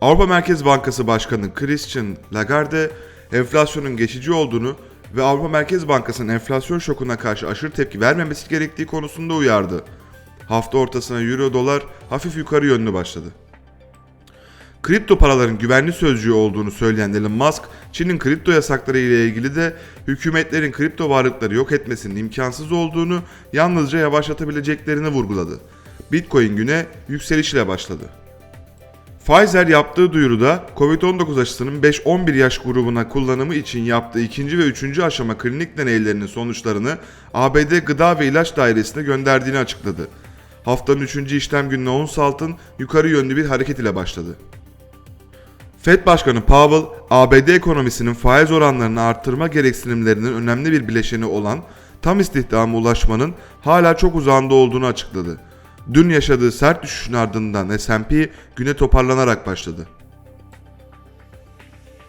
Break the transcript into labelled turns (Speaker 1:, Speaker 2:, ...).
Speaker 1: Avrupa Merkez Bankası Başkanı Christian Lagarde, enflasyonun geçici olduğunu ve Avrupa Merkez Bankası'nın enflasyon şokuna karşı aşırı tepki vermemesi gerektiği konusunda uyardı. Hafta ortasına Euro dolar hafif yukarı yönlü başladı. Kripto paraların güvenli sözcüğü olduğunu söyleyen Elon Musk, Çin'in kripto yasakları ile ilgili de hükümetlerin kripto varlıkları yok etmesinin imkansız olduğunu yalnızca yavaşlatabileceklerini vurguladı. Bitcoin güne yükseliş ile başladı. Pfizer yaptığı duyuruda COVID-19 aşısının 5-11 yaş grubuna kullanımı için yaptığı ikinci ve üçüncü aşama klinik deneylerinin sonuçlarını ABD Gıda ve İlaç Dairesi'ne gönderdiğini açıkladı. Haftanın 3. işlem gününe ons altın yukarı yönlü bir hareket ile başladı. Fed Başkanı Powell, ABD ekonomisinin faiz oranlarını arttırma gereksinimlerinin önemli bir bileşeni olan tam istihdama ulaşmanın hala çok uzağında olduğunu açıkladı. Dün yaşadığı sert düşüşün ardından S&P güne toparlanarak başladı.